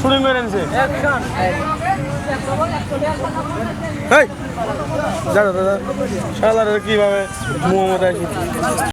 Shooting করে দাদা দাদা শালার কীভাবে মোহাম্মদ আসি?